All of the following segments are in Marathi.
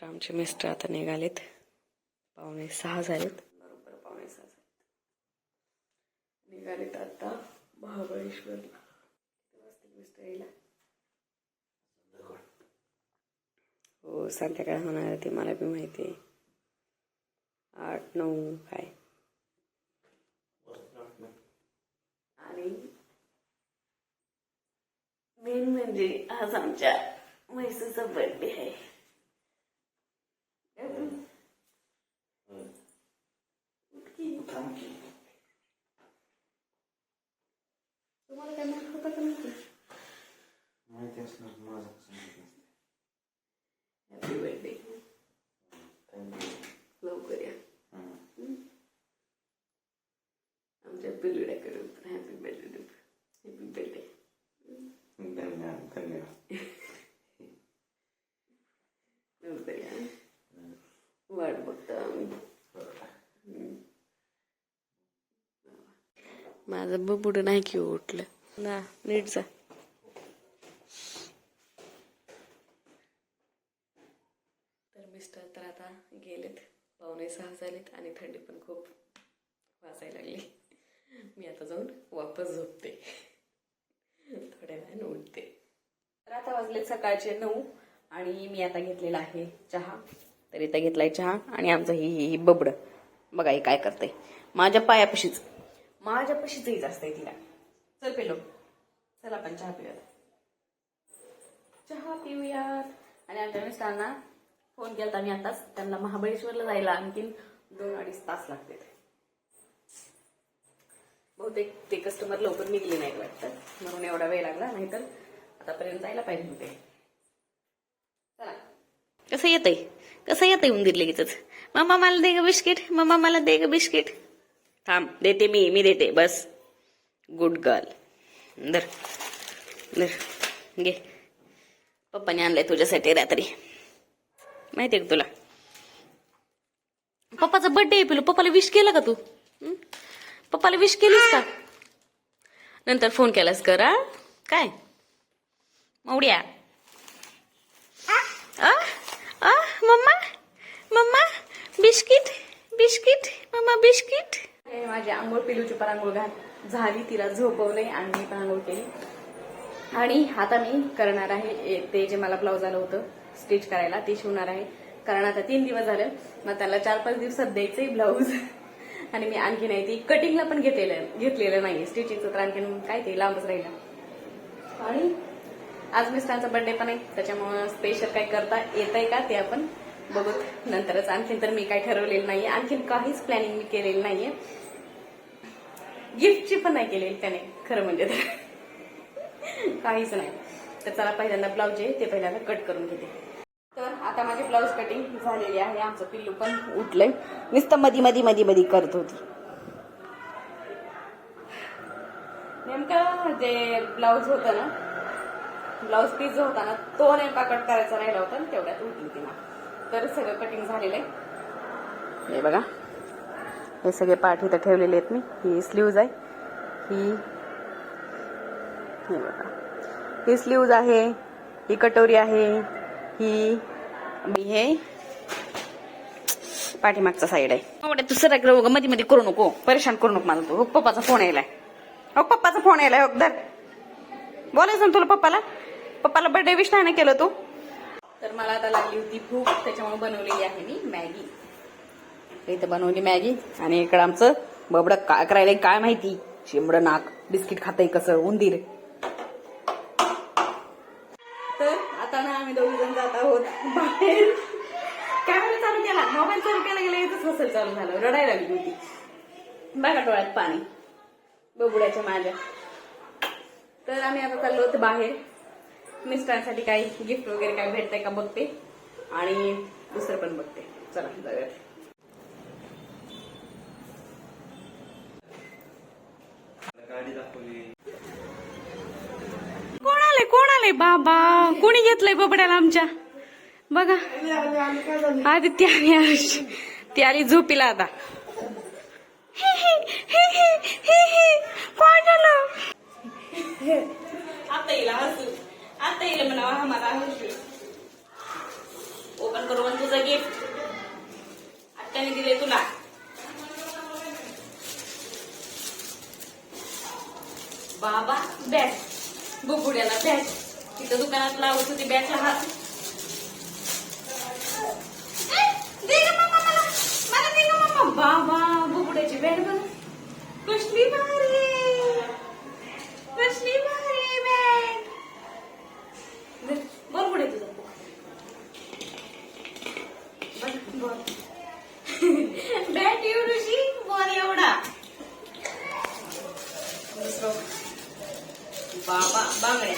तर आमचे मिस्टर आता निघालेत. पावणे सहा झालेत. बरोबर पावणे सहा झालेत. निघालेत आता महाबळेश्वरला मिस्टर यायला. हो संध्याकाळ होणार आहे ते मला बी माहिती आहे. आठ नऊ काय? आणि मेन म्हणजे आज आमच्या म्हैसूचा बर्थडे आहे. तुम्हाला काय माहीत होतं का नव्हतं माहिती असणार माझं कसं माहिती असते हॅपी बर्थडे थँक्यू लवकर या आमच्या पिलुड्याकडे हॅपी बर्थडे हॅपी बर्थडे धन्यवाद धन्यवाद लवकर या वाट बघतो आम्ही माझं बबुड नाही की उठलं. ना नीट जा. तर मिस्टर तर आता गेलेत. पावणे सहा झालेत आणि थंडी पण खूप वाजायला लागली. मी आता जाऊन वापस झोपते. थोड्या वेळाने उठते. तर आता वाजले सकाळचे नऊ आणि मी आता घेतलेला आहे चहा. तर इथं घेतलाय चहा आणि आमचं ही ही ही बबड. बघा हे काय करते माझ्या पायापाशीच. माझ्यापाशी जास्त आहे तिला. चल पेलो चल आपण चहा पिऊयात. चहा पिऊयात. आणि आमच्या मिस्टरांना फोन केला मी आताच. त्यांना महाबळेश्वरला जायला आणखीन दोन अडीच तास लागतात. बहुतेक ते कस्टमर लवकर निघले नाही वाटतं. म्हणून एवढा वेळ लागला. नाहीतर आतापर्यंत जायला पाहिजे होते. चला. कसं येतंय? कसं येतंय उंदीर लगेचच मम्मा मला दे ग बिस्किट. मम्मा मला दे ग बिस्किट. थांब देते मी मी देते बस. गुड गर्ल धर धर. घे. पप्पाने आणलंय तुझ्यासाठी रात्री. माहितीये का तुला? पप्पाचा बर्थडे आहे पिलू. पप्पाला विश केलं का तू? पप्पाला विश केलीस का? नंतर फोन केलास कर काय? मवड्या आ मम्मा? मम्मा? बिस्किट? बिस्किट? मम्मा बिस्किट? माझी आंघोळ पिलूची पण आंघोळ घात झाली तिला झोपवले आणि मी पण आंघोळ केली. आणि आता मी करणार आहे ते जे मला ब्लाऊज आलं होतं स्टिच करायला ते शिवणार आहे. कारण आता तीन दिवस झाले मग त्याला चार पाच दिवसात द्यायचंय ब्लाऊज. आणि मी आणखी नाही ती कटिंगला पण घेतलेलं घेतलेलं नाही स्टिचिंगचं तर आणखीन काय ते लांबच राहिलं. आणि आज मिस्टरांचा बर्थडे पण आहे त्याच्यामुळं स्पेशल काय करता येतंय का ते आपण बघू नंतरच आणखीन तर मी काय ठरवलेलं नाहीये. आणखीन काहीच प्लॅनिंग मी केलेलं नाहीये. गिफ्टची पण नाही केलेली त्याने खरं म्हणजे तर. काहीच नाही. तर चला पहिल्यांदा ब्लाऊज आहे ते पहिल्यांदा कट करून घेते. तर आता माझी ब्लाऊज कटिंग झालेली आहे. आमचं पिल्लू पण उठलंय. नुसतं मधी मधी मधी मधी करत होती. नेमकं जे ब्लाऊज होतं ना ब्लाऊज पीस जो होता ना तो नेमका कट करायचा राहिला होता ना तेवढ्यात उठली तिला तर सगळं कटिंग झालेलं आहे. हे बघा. हे सगळे पाठ इथं ठेवलेले आहेत मी. ही स्लीव्ज आहे. ही हे बघा. ही स्लीव्ज आहे. ही कटोरी आहे. ही आणि हे पाठीमागचा साईड आहे. तू सरमध्ये मध्ये करू नको. परेशान करू नको मला तू. हो, पप्पाचा फोन यायलाय. हो पप्पाचा फोन यायलाय. धर. बोलायचं ना तुला पप्पाला? पप्पाला बर्थडे विश नाही ना केलं तू? तर मला आता लागली होती भूक त्याच्यामुळे बनवलेली आहे मी मॅगी. इथं बनवली मॅगी आणि इकडं आमचं बबड काय करायला काय माहिती? शेंबडं नाक बिस्किट खातंय कसं उंदीर. तर आता ना आम्ही दोघी जण जात आहोत बाहेर. कॅमेरा चालू केला. मोबाईल चालू केला गेला इथंच हसल चालू झालं. रडायला लागली होती. बघा डोळ्यात पाणी. बबुड्याच्या माझ्या तर आम्ही आता चाललो होतो बाहेर. मिस्टरांसाठी काही गिफ्ट वगैरे काय भेटतंय का बघते? आणि दुसरं पण बघते. चला जाऊयात. कोण आलंय? कोण आलंय? बाबा कोणी घेतलंय बबड्याला आमच्या? बघा. आदित्य आणि हर्ष ती आली झोपीला आता. हे, हे, हे, हे, हे, हे. काय झालं आता येईल हसू. आता येईल म्हणा आम्हाला हसू ओपन करू पण तुझं गिफ्ट आत्याने दिले तुला. बाबा बॅट बुबुड्याला बॅट तिथं दुकानात लावत होती हात. दे गं मम्मा. बाबा बुबुड्याची बॅट बघ कसली भारी कसली भारी बॅट दे, बोल पुढे तुझं बघ, बोल बॅट एवढीशी बॉल एवढा दुसरं बाबा बांगड्या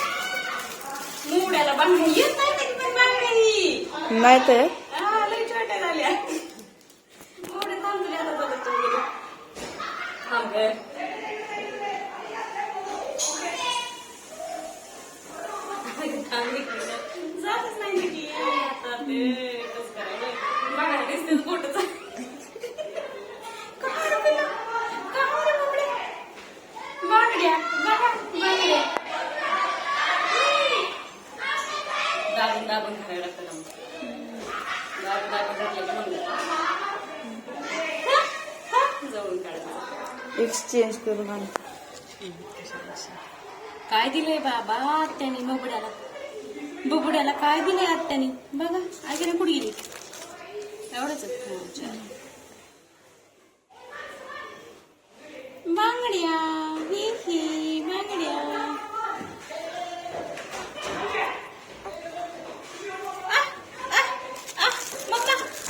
मुंगड्याला बांगड्या येत नाही तरी पण बांगड्या ही नाही तर हा, लय छोट्या झाल्या एवढे थांबले आता बघत तुम्ही थांब गं. अगं, थांब इकडे. जातच नाही आता ते कसं करायचं दाबून दाबून खायला लागतं दाबून दाबून घातलं की काढायचं एक्सचेंज करून आण काय दिलंय बाबा आत्याने बबड्याला? बबड्याला काय दिलंय आत्याने? बघा आईने कुठे गेली? एवढंच. बांगड्या ही ही.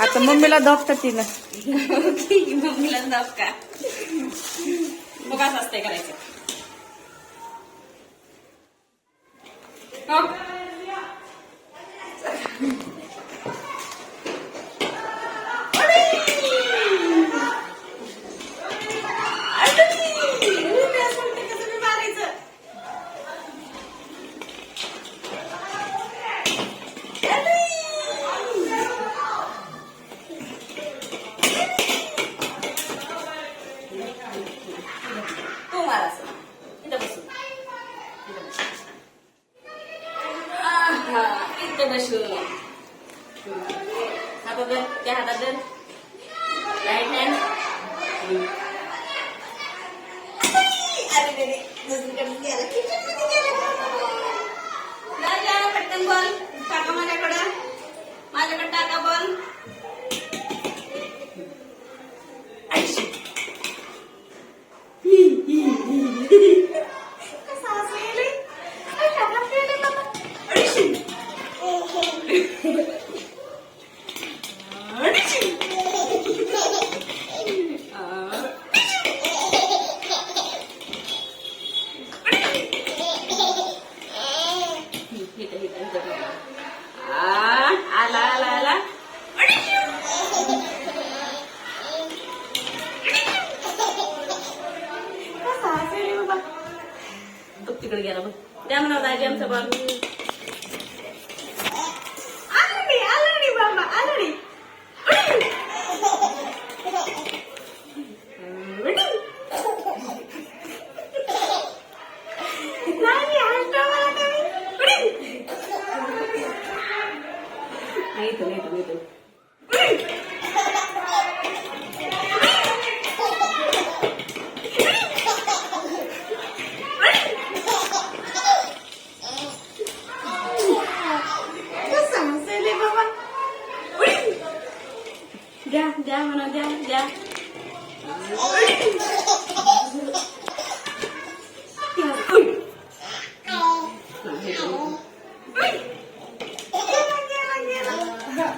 आता मम्मीला दाबता तिनं. मम्मीला दाब का मग असं असतंय करायचं हो. तू मार असं इथं बसून इथं बसून. आहा, इथं बसून हातात धर त्या हातात धर राईट हँड अरे रे रे, दुसरीकडे गेला. किचनमध्ये गेला. जा, जा, पटकन बॉल टाका माझ्याकडं माझ्याकडे तिकडे गेला बघ. त्या म्हणा दाजी आमचा बॉल आलडी आलडी बाबा आलडी नाही हसतो मला तुम्ही नाही तो नाही तो नाही तो कसं हसेल हे बाबा द्या द्या म्हणा द्या द्या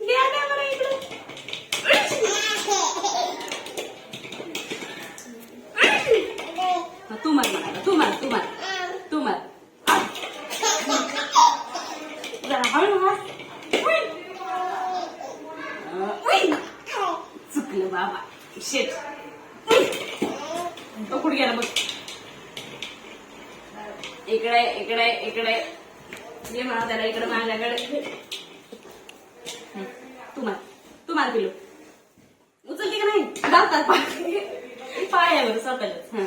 द्या द्या म्हणा इकडं हा, तू मार म्हणा तू मार तू मार तू मार आ. जरा हळू हात उई. चुकलं शेत कुठे गेला बघ इकडे इकडे इकडे. ये म्हणा त्याला इकडे माझ्याकडे. तू मार. तू मार पिलो उचलली का नाही? जातात पाय पायावर स्वतःच हा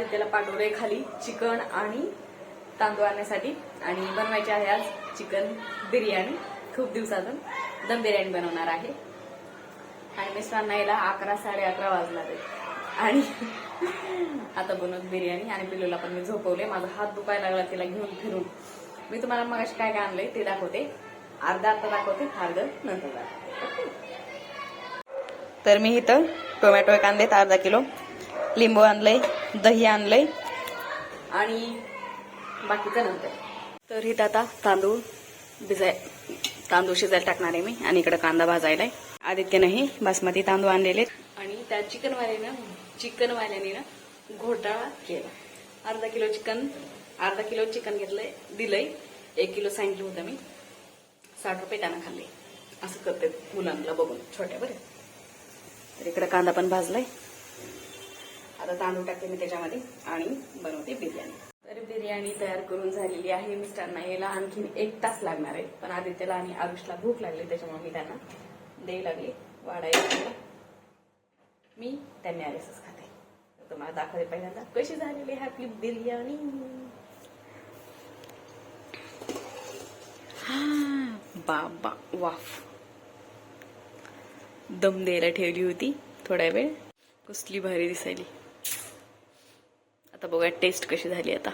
आदित्याला पाठवलंय खाली चिकन आणि तांदूळ आणण्यासाठी. आणि बनवायची आहे आज चिकन बिर्याणी. खूप दिवसातून दम बिर्याणी बनवणार आहे. आणि मिस्टरांना यायला अकरा साडे अकरा वाजणार आहेत. आणि आता बनवत बिर्याणी आणि पिलूला पण मी झोपवले माझा हात दुखायला लागला तिला घेऊन फिरून. मी तुम्हाला मग काय काय आणलंय ते दाखवते. अर्धा अर्धा दाखवते अर्ध नंतर दाखवते. तर मी इथं टोमॅटो कांदे अर्धा किलो. लिंबू आणलंय. दही आणलंय. आणि बाकीचं नंतर तर इथं आता तांदूळ भिजाय तांदूळ शिजायला टाकणार आहे मी आणि इकडे कांदा भाजायला आहे आदित्यनंही बासमती तांदूळ आणलेले आणि त्या चिकनवाल्यानं चिकनवाल्याने ना घोटाळा केला. अर्धा किलो चिकन अर्धा किलो चिकन घेतलंय दिलंय. एक किलो सांगितलं होतं मी. साठ रुपये त्यानं खाल्ले. असं करते मुलांना बघून छोट्या बरं. तर इकडे कांदा पण भाजलाय. आता तांदूळ टाकते मी त्याच्यामध्ये आणि बनवते बिर्याणी. तर बिर्याणी तयार करून झालेली आहे मिस्टरांना. यायला आणखीन एक तास लागणार आहे. पण आदित्यला आणि आरुषला भूक लागली त्याच्यामुळे मी त्यांना देऊ लागले. वाढायला मी त्यांनी आरेसच खाते. तर तुम्हाला दाखवते पहिल्यांदा. कशी झालेली आहे आपली बिर्याणी? बाबा वाफ. दम द्यायला ठेवली होती थोड्या वेळ. कसली भारी दिसायली. आता बघूया टेस्ट कशी झाली आता.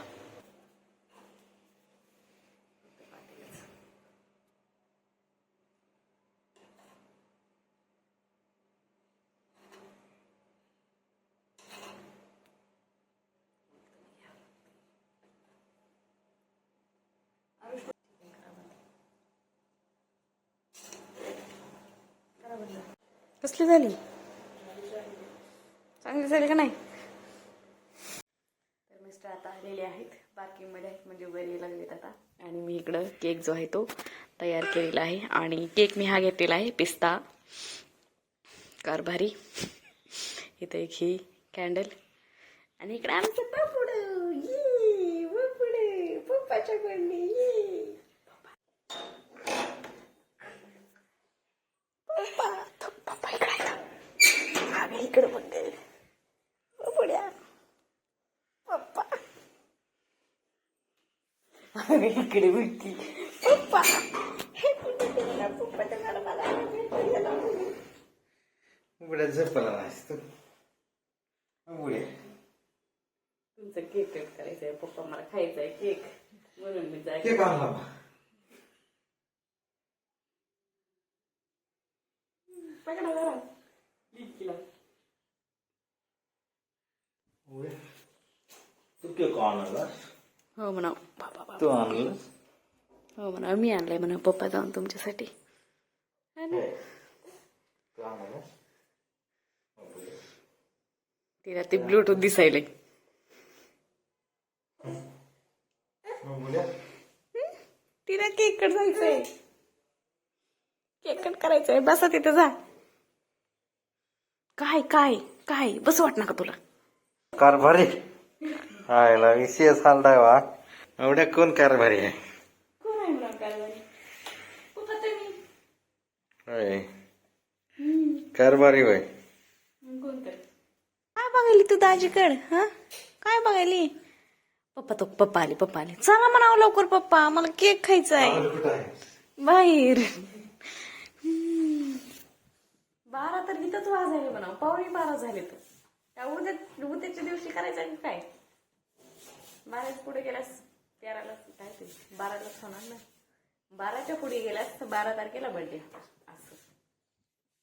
कसली झाली? चांगली झाली का नाही तर मिस्टर आता आलेले आहेत. बाकीमध्ये आहेत म्हणजे वर लागलेत आता. आणि मी इकडं केक जो आहे तो तयार केलेला आहे. आणि केक मी हा घेतलेला आहे पिस्ता कारभारी. इथं एक ही कॅन्डल. आणि इकडे आमचं पापुड. ये पप्पाच्या कडने ये. पप्पा पप्पा इकडे आम्ही बघ गं. पुढ्या पप्पा आम्ही इकडे बघती पप्पा हे. उघड्या झोपला नाहीस तू उघड्या तुमचं केक कट करायचंय पप्पा मला खायचंय केक म्हणून मी जाय केक आणला. पकडा जरा. उघड्या. तू केक आणला हो म्हणा. तू आणलं. हो म्हणा मी आणलंय म्हणा पप्पा जाऊन तुमच्यासाठी. है तिला ते ब्लूटूथ दिसायले तिला केक कट जायचंय केक कट करायचंय. बसा तिथं जा. काय काय काय? बस वाट नका तुला? कारभारी. आयला विशेष हालदाय वा एवढ्या कोण कारभारी आहे? कोण आहे कारभारी? पप्पा तुम्ही होय. कारभारी होय. कोण तर? काय बघायली तू दाजीकड हा? काय बघायली? पप्पा तो पप्पा आले पप्पा आले. चला म्हणावं लवकर पप्पा मला केक खायचा आहे. बाहेर. हम्म. बारा तर इथंच वाजायला म्हणा पावणे बारा झाले तर. त्या उद्या उद्याच्या दिवशी करायचं आहे काय? बाराच्या पुढे गेल्यास तेराला काय ते बारालाच होणार ना. बाराच्या पुढे गेल्यास तर बारा तारखेला बर्थडे असं.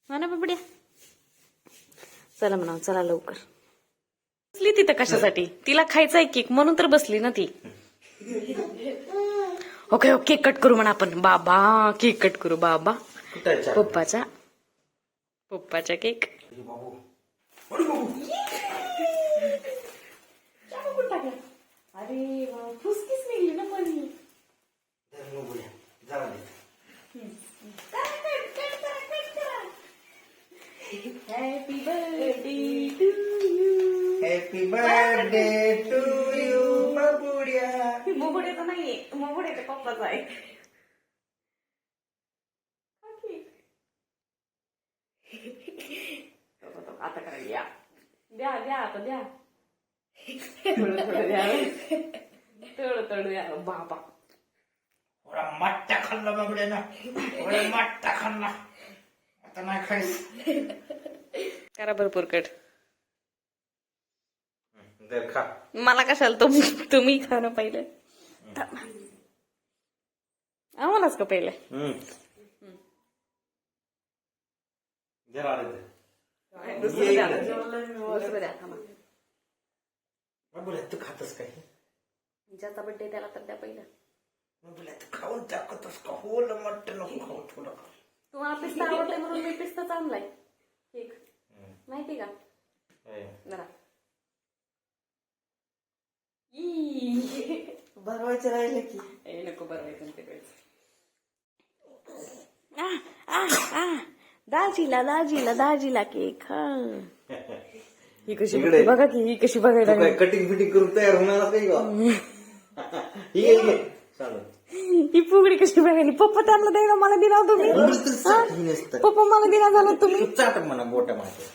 हो ना बाबड्या? चला म्हणा चला लवकर. बसली तिथं कशासाठी? तिला खायचा आहे केक म्हणून तर बसली ना ती. ओके ओके कट करू म्हणा आपण. बाबा केक कट करू बाबा? पप्पाचा. पप्पाचा केक. अरे फुसकीच निघली ना पण जाऊ दे. Happy birthday to you happy birthday to you बाबुड्या मोबड्याचा नाहीये मोबड्याच्या पप्पाचा आहे. आता करा या. द्या द्या आता द्या. थोडं थोडं द्यावं थोडं थोडं द्यावं बाबा एवढा मट्टा खाल्ला बाबड्या ना एवढा मट्टा खाल्ला. आता नाही करा भरपूर कट. दर खा. मला कशाला तुम्ही तुम्ही खा ना पहिले? आम्हालाच का पहिले? जरा आले ते. दुसरं द्या. दुसरं द्या, बाबड्या तू खातस काय ज्याचा बड्डे त्याला तर द्या पहिलं. बाबड्या तू खाऊन टाकतस का? होल मट्ट नको खाऊ थोडं. तुम्हाला पिस्ता आवडते म्हणून मी पिस्ताच आणलाय केक माहिती का? ए, जरा. भरवायचं राहिलं की. ए नको बरवायचं ते वेळेस दाजीला दाजीला दाजीला केक हा. ही कशी इकडे. बघते बघा की ही कशी बघायला कटिंग फिटिंग करून तयार होणार नाही का? ही घे, घे. चालेल फुगडी कशी बघायली? पप्पा त्यांना द्यायला मला दिला तुम्ही. ही? नसतं. पप्पा मला दिला झाला तुम्ही. तू चाट म्हणा बोटा माझ्या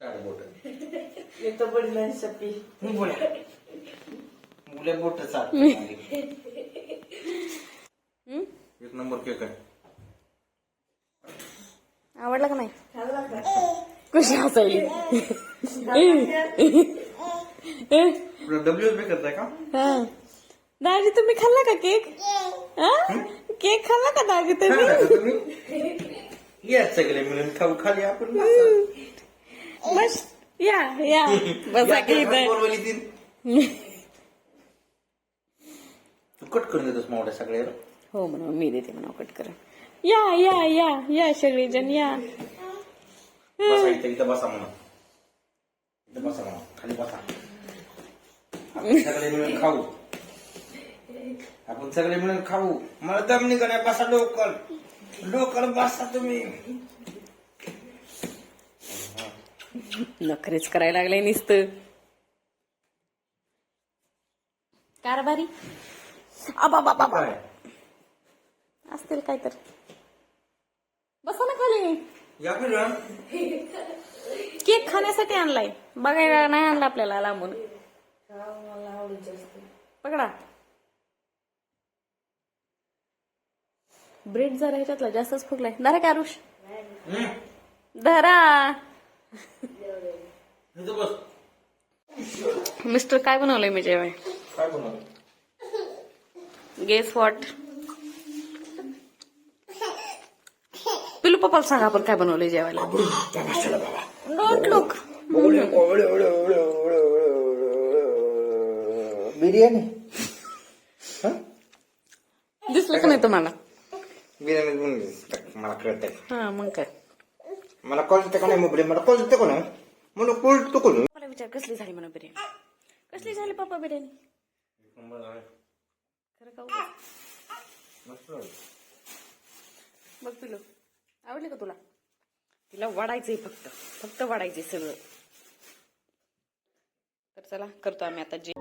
चाट बोट. येतो बोला. मुले बोट चाट? एक नंबर केक आहे. आवडला का नाही? कशी हसायली. डब्ल्यू बी करताय का? हा. दाजी तुम्ही खाल्ला का केक? हा? केक खाल्ला का दाजी तुम्ही? या सगळे मिळून खाऊ खाली आपण बस. या या. बसा की तू. कट करून देतोस मावड्या सगळ्या हो म्हणून मी देते म्हणा कट करा. या या या या सगळेजण या. बसा इथं इथं बसा म्हणा. इथं बसा म्हणा. खाली बसा. आपण सगळे मिळून खाऊ. आपण सगळे मिळून खाऊ. मला दम निघाल्या बसा लोकल. लोकल बसा तुम्ही. नखरेच करायला लागले नुसतं. कारभारी. आबा बाबा असतील काय तर बसा ना खाली. या केक खाण्यासाठी आणलाय. बघायला नाही आणला आपल्याला लांबून. मला आवडत जास्त पकडा. ब्रेड जरा ह्याच्यातला जास्तच फुगलाय. धरा का आरुष. धरा. इथं बस. मिस्टर काय बनवलंय मी जेवाय? काय बनवलं गेस वॉट पिलू पप्पाला सांगा आपण काय बनवलंय जेवायला. Don't look biryani. दिसलं का नाही तुम्हाला? बिर्याणी बनवली. मला कळतंय. हा मग काय? मला कळतं का नाही मोबाईल मला कळतं का नाही? मला कळतं का नाही? मला विचार कसली झाली म्हणा बिर्याणी? कसली झाली पप्पा बिर्याणी? खरं का उगाच? बघ पिलू आवडली का तुला? तिला वाढायचंय फक्त. फक्त वाढायचंय सगळं. तर चला करतो आम्ही आता जे